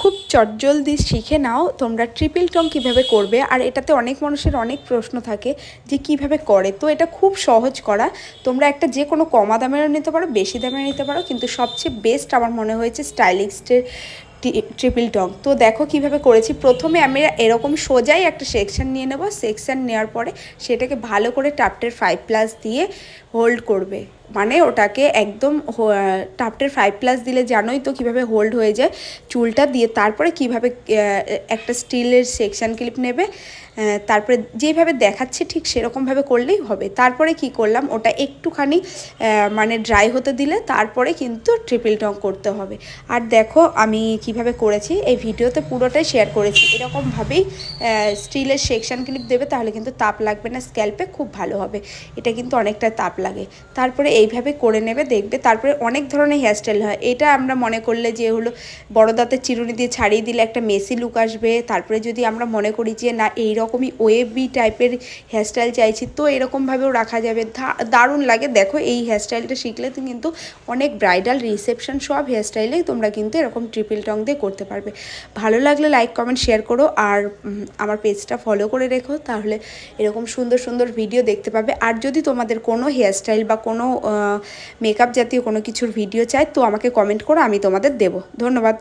খুব চটজলদি শিখে নাও তোমরা ট্রিপল টং কীভাবে করবে। আর এটাতে অনেক মানুষের অনেক প্রশ্ন থাকে যে কীভাবে করে। তো এটা খুব সহজ করা। তোমরা একটা যে কোনো কমা দামেরও নিতে পারো, বেশি দামেরও নিতে পারো। কিন্তু সবচেয়ে বেস্ট আমার মনে হয়েছে স্টাইলিস্টের ট্রিপল টং তো দেখো কীভাবে করেছি। প্রথমে আমি এরকম সোজাই একটা সেকশন নিয়ে নেব। সেকশান নেওয়ার পরে সেটাকে ভালো করে টাপটের ফাইভ প্লাস দিয়ে হোল্ড করবে। মানে ওটাকে একদম টাপটের ফাইভ প্লাস দিলে জানোই তো কীভাবে হোল্ড হয়ে যায় চুলটা দিয়ে। তারপরে কীভাবে একটা স্টিলের সেকশন ক্লিপ নেবে। তারপরে যেভাবে দেখাচ্ছে ঠিক সেরকমভাবে করলেই হবে। তারপরে কি করলাম, ওটা একটুখানি মানে ড্রাই হতে দিলে তারপরে কিন্তু ট্রিপল টং করতে হবে। আর দেখো আমি কীভাবে করেছি, এই ভিডিওতে পুরোটাই শেয়ার করেছি। এরকমভাবেই স্টিলের সেকশন ক্লিপ দেবে, তাহলে কিন্তু তাপ লাগবে না স্ক্যাল্পে খুব ভালো হবে। এটা কিন্তু অনেকটা তাপ লাগে। তারপরে এইভাবে করে নেবে, দেখবে তারপরে অনেক ধরনের হেয়ারস্টাইল হয়। এটা আমরা মনে করলে যে হলো, বড় দাঁতের চিরুনি দিয়ে ছাড়িয়ে দিলে একটা মেসি লুক আসবে। তারপরে যদি আমরা মনে করি যে, না এই রকমই ওয়েবি টাইপের হেয়ারস্টাইল চাইছি, তো এরকমভাবেও রাখা যাবে। দারুণ লাগে। দেখো, এই হেয়ারস্টাইলটা শিখলে কিন্তু অনেক ব্রাইডাল রিসেপশন সব হেয়ারস্টাইলেই তোমরা কিন্তু এরকম ট্রিপল টং দিয়ে করতে পারবে। ভালো লাগলে লাইক কমেন্ট শেয়ার করো আর আমার পেজটা ফলো করে রেখো তাহলে এরকম সুন্দর সুন্দর ভিডিও দেখতে পাবে। আর যদি তোমাদের কোনো হেয়ারস্টাইল বা কোনো মেকআপ জাতীয় কোনো কিছুর ভিডিও চাই তো আমাকে কমেন্ট করো, আমি তোমাদের দেবো। ধন্যবাদ।